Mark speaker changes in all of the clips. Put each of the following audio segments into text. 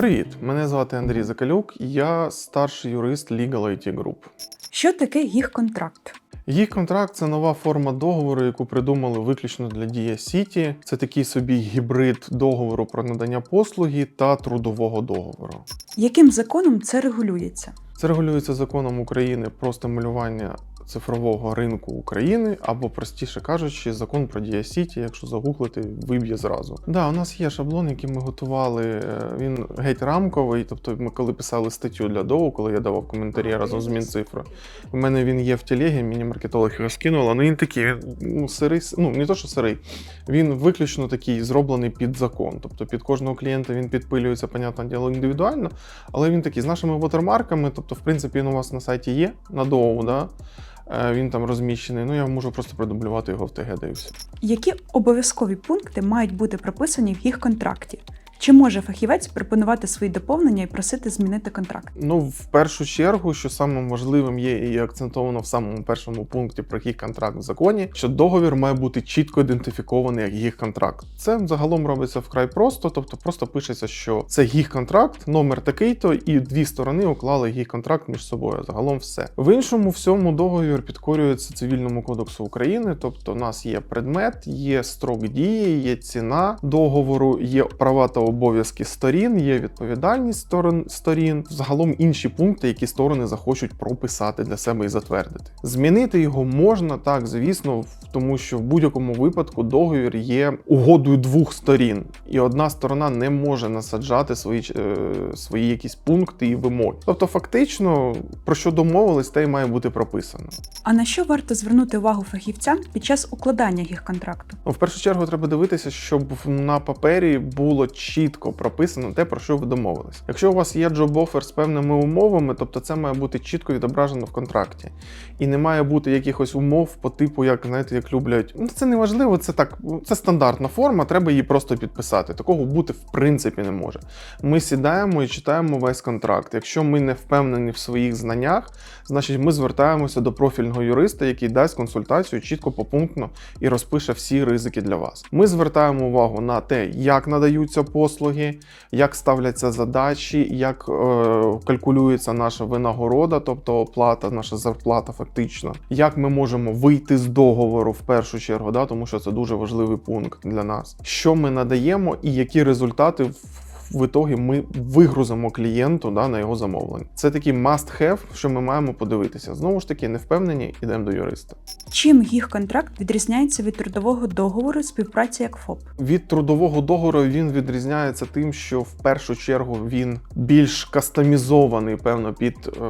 Speaker 1: Привіт, мене звати Андрій Закалюк, я старший юрист Legal IT Group.
Speaker 2: Що таке їх контракт?
Speaker 1: Їх контракт це нова форма договору, яку придумали виключно для Дія Сіті. Це такий собі гібрид договору про надання послуги та трудового договору.
Speaker 2: Яким законом це регулюється?
Speaker 1: Це регулюється законом України про стимулювання цифрового ринку України, або простіше кажучи, закон про Дія Сіті, якщо загуглити, виб'є зразу. Да, у нас є шаблон, який ми готували. е, Він геть рамковий. Тобто, ми коли писали статтю для ДОУ, коли я давав коментарі разом з Мінцифрою, у мене він є в телегі, мені маркетолог його скинула. Ну він такий, він ну, сирий, ну не то, що сирий, він виключно такий зроблений під закон. Тобто під кожного клієнта він підпилюється, понятне діло, індивідуально, але він такий з нашими вотермарками. Тобто, в принципі, він у вас на сайті є на ДОУ, да? Е, Він там розміщений. Ну я можу просто продублювати його в ТГ, да.
Speaker 2: Які обов'язкові пункти мають бути прописані в їх контракті? Чи може фахівець пропонувати свої доповнення і просити змінити контракт?
Speaker 1: Ну, в першу чергу, що самим важливим є і акцентовано в самому першому пункті про їх контракт в законі, що договір має бути чітко ідентифікований як їх контракт. Це загалом робиться вкрай просто, тобто просто пишеться, що це їх контракт, номер такий-то, і дві сторони уклали їх контракт між собою. Загалом все. В іншому всьому договір підкорюється цивільному кодексу України, тобто у нас є предмет, є строк дії, є ціна договору, є права та обов'язки сторін, є відповідальність сторон сторін. Загалом інші пункти, які сторони захочуть прописати для себе і затвердити. Змінити його можна так, звісно, тому що в будь-якому випадку договір є угодою двох сторін, і одна сторона не може насаджати свої, е, свої якісь пункти і вимоги. Тобто, фактично, про що домовились, те й має бути прописано.
Speaker 2: А на що варто звернути увагу фахівцям під час укладання їх контракту?
Speaker 1: Ну, в першу чергу треба дивитися, щоб на папері було чітко прописано те, про що ви домовились. Якщо у вас є offer з певними умовами, тобто це має бути чітко відображено в контракті. І не має бути якихось умов по типу, як знаєте, як люблять. Ну це не важливо, це так, це стандартна форма, треба її просто підписати. Такого бути в принципі не може. Ми сідаємо і читаємо весь контракт. Якщо ми не впевнені в своїх знаннях, значить ми звертаємося до профільного юриста, який дасть консультацію чітко попунктно і розпише всі ризики для вас. Ми звертаємо увагу на те, як надаються послуги, як ставляться задачі, як е, калькулюється наша винагорода, тобто оплата, наша зарплата, фактично, як ми можемо вийти з договору в першу чергу, да, тому що це дуже важливий пункт для нас. Що ми надаємо і які результати в в ітогі ми вигрузимо клієнту да, на його замовлення. Це такий must-have, що ми маємо подивитися. Знову ж таки, не впевнені, йдемо до юриста.
Speaker 2: Чим їх контракт відрізняється від трудового договору співпраці як ФОП?
Speaker 1: Від трудового договору він відрізняється тим, що в першу чергу він більш кастомізований, певно, під е,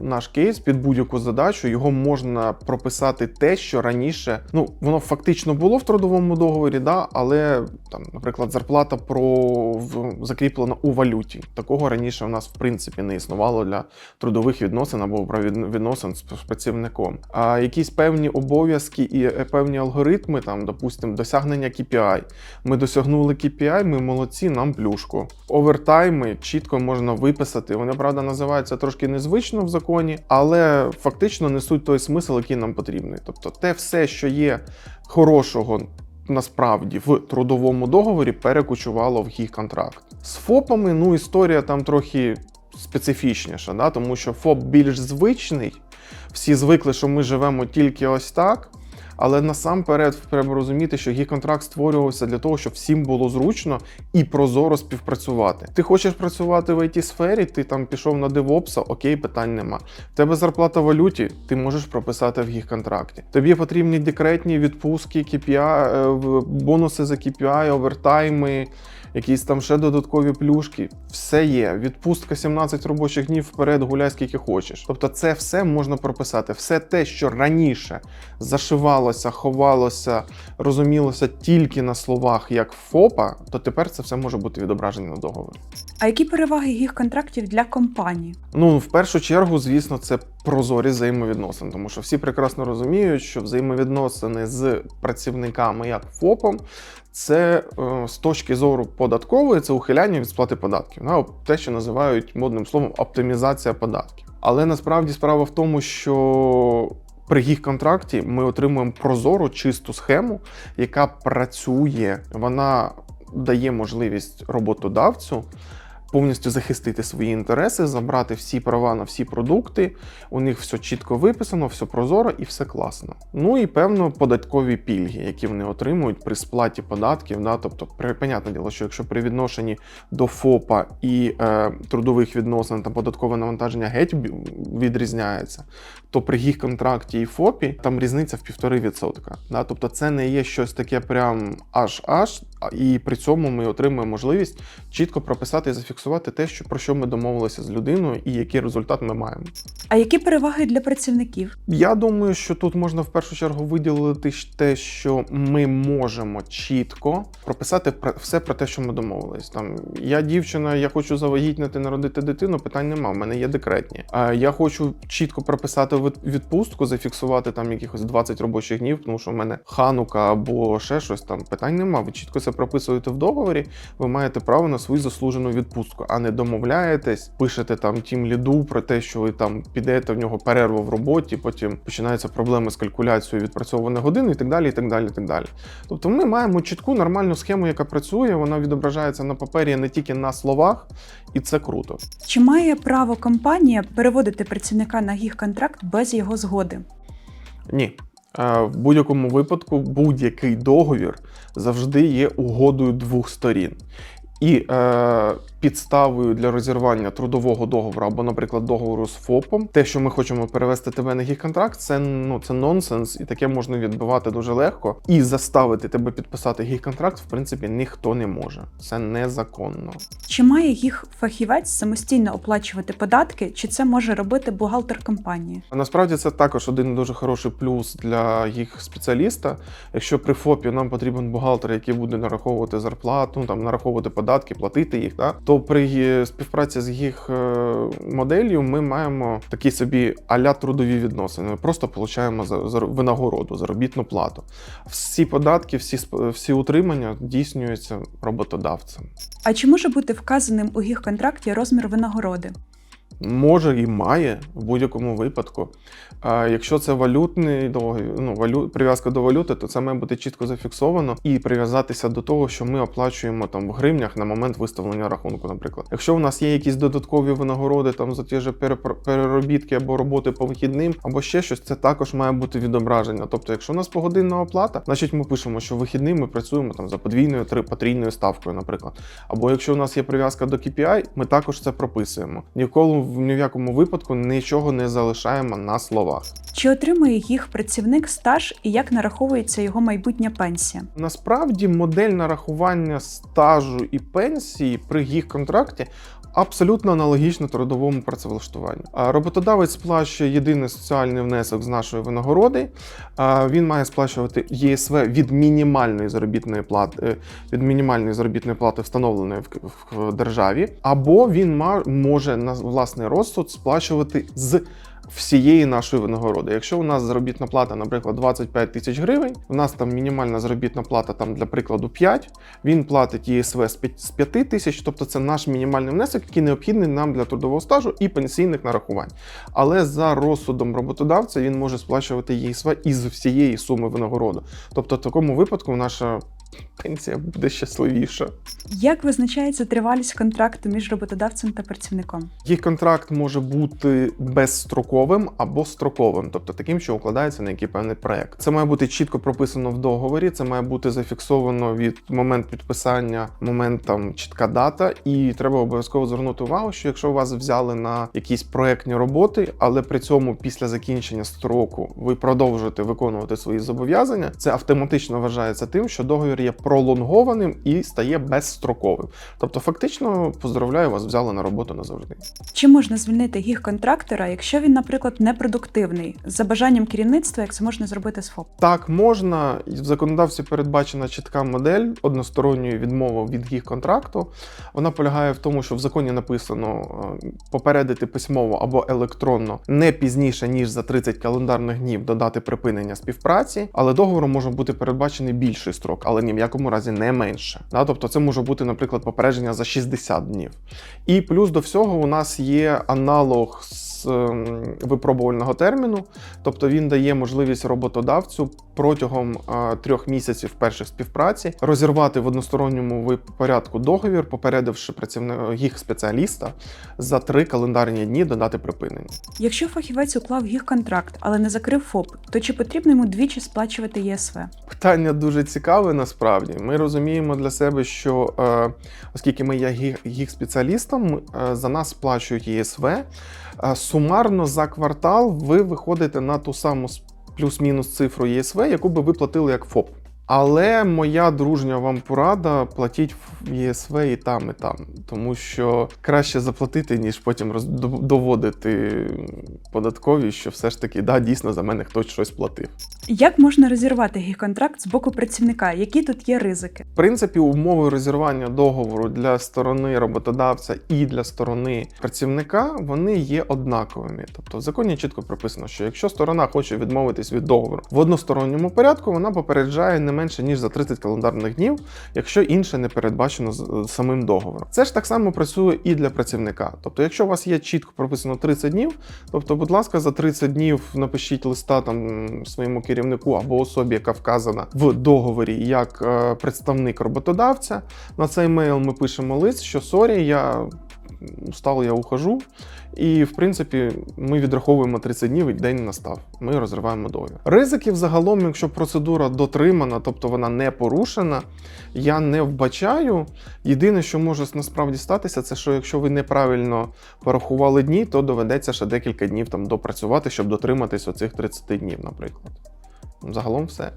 Speaker 1: наш кейс, під будь-яку задачу. Його можна прописати те, що раніше ну воно фактично було в трудовому договорі, да, але там, наприклад, зарплата про в, закріплена у валюті. Такого раніше в нас в принципі не існувало для трудових відносин або правід- відносин з працівником. А якісь певні обов'язки і е, певні алгоритми, там, допустимо, досягнення KPI. Ми досягнули KPI, ми молодці, нам плюшку. Овертайми чітко можна виписати. Вони, правда, називаються трошки незвично в законі, але фактично несуть той смисл, який нам потрібний. Тобто, те все, що є хорошого. Насправді в трудовому договорі перекочувало в їх контракт. З ФОПами, ну історія там трохи специфічніша, да? тому що ФОП більш звичний, всі звикли, що ми живемо тільки ось так. Але насамперед треба розуміти, що гік-контракт створювався для того, щоб всім було зручно і прозоро співпрацювати. Ти хочеш працювати в it сфері ти там пішов на DevOps, окей, питань нема. В тебе зарплата в валюті, ти можеш прописати в гік-контракті. Тобі потрібні декретні відпустки, KPI, е, бонуси за KPI, овертайми. Якісь там ще додаткові плюшки, все є. Відпустка 17 робочих днів вперед, гуляй скільки хочеш. Тобто, це все можна прописати. Все те, що раніше зашивалося, ховалося, розумілося тільки на словах як ФОПа, то тепер це все може бути відображено на договорі.
Speaker 2: А які переваги їх контрактів для компанії?
Speaker 1: Ну, в першу чергу, звісно, це прозорі взаємовідносини, тому що всі прекрасно розуміють, що взаємовідносини з працівниками як ФОПом. Це е, з точки зору податкової це ухиляння від сплати податків. на те, що називають модним словом оптимізація податків. Але насправді справа в тому, що при їх контракті ми отримуємо прозору чисту схему, яка працює. Вона дає можливість роботодавцю повністю захистити свої інтереси, забрати всі права на всі продукти. У них все чітко виписано, все прозоро і все класно. Ну і певно податкові пільги, які вони отримують при сплаті податків. Да? Тобто, понятне діло, що якщо при відношенні до ФОПа і е, трудових відносин та податкове навантаження геть відрізняється, то при їх контракті і ФОПі там різниця в півтори відсотка. Да? Тобто це не є щось таке прям аж аж, і при цьому ми отримуємо можливість чітко прописати і зафіксувати те, що про що ми домовилися з людиною, і який результат ми маємо.
Speaker 2: А які переваги для працівників?
Speaker 1: Я думаю, що тут можна в першу чергу виділити те, що ми можемо чітко прописати про все про те, що ми домовились. Там я дівчина, я хочу завагітнити, народити дитину. Питань нема. в мене є декретні. А я хочу чітко прописати від- відпустку, зафіксувати там якихось 20 робочих днів, тому що в мене ханука або ще щось там. Питань нема. Ви чітко це прописуєте в договорі. Ви маєте право на свою заслужену відпустку, а не домовляєтесь, пишете там тім ліду про те, що ви там підете в нього перерву в роботі, потім починаються проблеми з калькуляцією відпрацьованих годин і так далі. і так далі, і так далі. Тобто ми маємо чітку нормальну схему, яка працює, вона відображається на папері не тільки на словах, і це круто.
Speaker 2: Чи має право компанія переводити працівника на гіг-контракт без його згоди?
Speaker 1: Ні. В будь-якому випадку будь-який договір завжди є угодою двох сторін. І е, підставою для розірвання трудового договору або, наприклад, договору з ФОПом, те, що ми хочемо перевести тебе на гіг-контракт, це ну це нонсенс, і таке можна відбивати дуже легко. І заставити тебе підписати гіг-контракт, в принципі, ніхто не може. Це незаконно.
Speaker 2: Чи має гіг-фахівець самостійно оплачувати податки, чи це може робити бухгалтер компанії?
Speaker 1: Насправді це також один дуже хороший плюс для їх спеціаліста. Якщо при ФОПі нам потрібен бухгалтер, який буде нараховувати зарплату, там нараховувати податки, платити їх, да, то при співпраці з їх е, моделлю ми маємо такі собі аля трудові відносини. Ми просто за винагороду, заробітну плату. Всі податки, всі всі утримання здійснюються роботодавцем.
Speaker 2: А чи може бути вказаним у гіг-контракті розмір винагороди?
Speaker 1: Може і має в будь-якому випадку. А якщо це валютний ну валю, прив'язка до валюти, то це має бути чітко зафіксовано і прив'язатися до того, що ми оплачуємо там в гривнях на момент виставлення рахунку. Наприклад, якщо у нас є якісь додаткові винагороди там за ті ж переробітки або роботи по вихідним, або ще щось, це також має бути відображення. Тобто, якщо у нас погодинна оплата, значить ми пишемо, що вихідним ми працюємо там за подвійною три потрійною ставкою, наприклад. Або якщо у нас є прив'язка до KPI, ми також це прописуємо. Ніколи ні в якому випадку нічого не залишаємо на словах.
Speaker 2: Чи отримує їх працівник стаж і як нараховується його майбутня пенсія?
Speaker 1: Насправді модель нарахування стажу і пенсії при їх контракті абсолютно аналогічно трудовому працевлаштуванню. Роботодавець сплачує єдиний соціальний внесок з нашої винагороди. Він має сплачувати ЄСВ від мінімальної заробітної плати е, від мінімальної заробітної плати, встановленої в, державі, або він може на власний розсуд сплачувати з всієї нашої винагороди. Якщо у нас заробітна плата, наприклад, 25 тисяч гривень, у нас там мінімальна заробітна плата, там для прикладу 5, він платить ЄСВ з 5 тисяч, тобто це наш мінімальний внесок, який необхідний нам для трудового стажу і пенсійних нарахувань. Але за розсудом роботодавця він може сплачувати ЄСВ із всієї суми винагороди. Тобто, в такому випадку наша пенсія буде щасливіша.
Speaker 2: Як визначається тривалість контракту між роботодавцем та працівником?
Speaker 1: Їх контракт може бути безстроковим або строковим, тобто таким, що укладається на який певний проект. Це має бути чітко прописано в договорі. Це має бути зафіксовано від момент підписання, момент там чітка дата. І треба обов'язково звернути увагу, що якщо вас взяли на якісь проектні роботи, але при цьому після закінчення строку ви продовжуєте виконувати свої зобов'язання, це автоматично вважається тим, що договір є пролонгованим і стає безстроковим. Тобто, фактично, поздравляю вас, взяли на роботу назавжди.
Speaker 2: Чи можна звільнити гіг-контрактора, якщо він, наприклад, непродуктивний, за бажанням керівництва, як це можна зробити з ФОП?
Speaker 1: Так, можна. В законодавстві передбачена чітка модель односторонньої відмови від їх контракту. Вона полягає в тому, що в законі написано е, попередити письмово або електронно не пізніше ніж за 30 календарних днів до дати припинення співпраці, але договором може бути передбачений більший строк, але ні в якому разі не менше. Да? Тобто, це може бути, наприклад, попередження за 60 днів. І плюс до всього у нас є аналог з з ем, випробувального терміну, тобто він дає можливість роботодавцю протягом е, трьох місяців перших співпраці розірвати в односторонньому порядку договір, попередивши працівника їх спеціаліста за три календарні дні до дати припинення.
Speaker 2: Якщо фахівець уклав їх контракт, але не закрив ФОП, то чи потрібно йому двічі сплачувати ЄСВ?
Speaker 1: Питання дуже цікаве насправді. Ми розуміємо для себе, що е, оскільки ми є їх спеціалістом, е, за нас сплачують ЄСВ. Сумарно за квартал ви виходите на ту саму плюс-мінус цифру ЄСВ, яку би ви платили як ФОП. Але моя дружня вам порада платіть в ЄСВ і там, і там, тому що краще заплатити, ніж потім роз... доводити податкові, що все ж таки да, дійсно за мене хтось щось платив.
Speaker 2: Як можна розірвати їх контракт з боку працівника? Які тут є ризики?
Speaker 1: В принципі, умови розірвання договору для сторони роботодавця і для сторони працівника вони є однаковими. Тобто в законі чітко прописано, що якщо сторона хоче відмовитись від договору в односторонньому порядку, вона попереджає не менше ніж за 30 календарних днів, якщо інше не передбачено з самим договором. Це ж так само працює і для працівника. Тобто, якщо у вас є чітко прописано 30 днів, тобто, будь ласка, за 30 днів напишіть листа там своєму керівнику або особі, яка вказана в договорі як е, представник роботодавця. На цей мейл ми пишемо лист, що сорі, я устал, я ухожу. І в принципі ми відраховуємо 30 днів і день настав. Ми розриваємо договір. Ризиків загалом, якщо процедура дотримана, тобто вона не порушена, я не вбачаю. Єдине, що може насправді статися, це що якщо ви неправильно порахували дні, то доведеться ще декілька днів там допрацювати, щоб дотриматись оцих 30 днів, наприклад. Загалом все.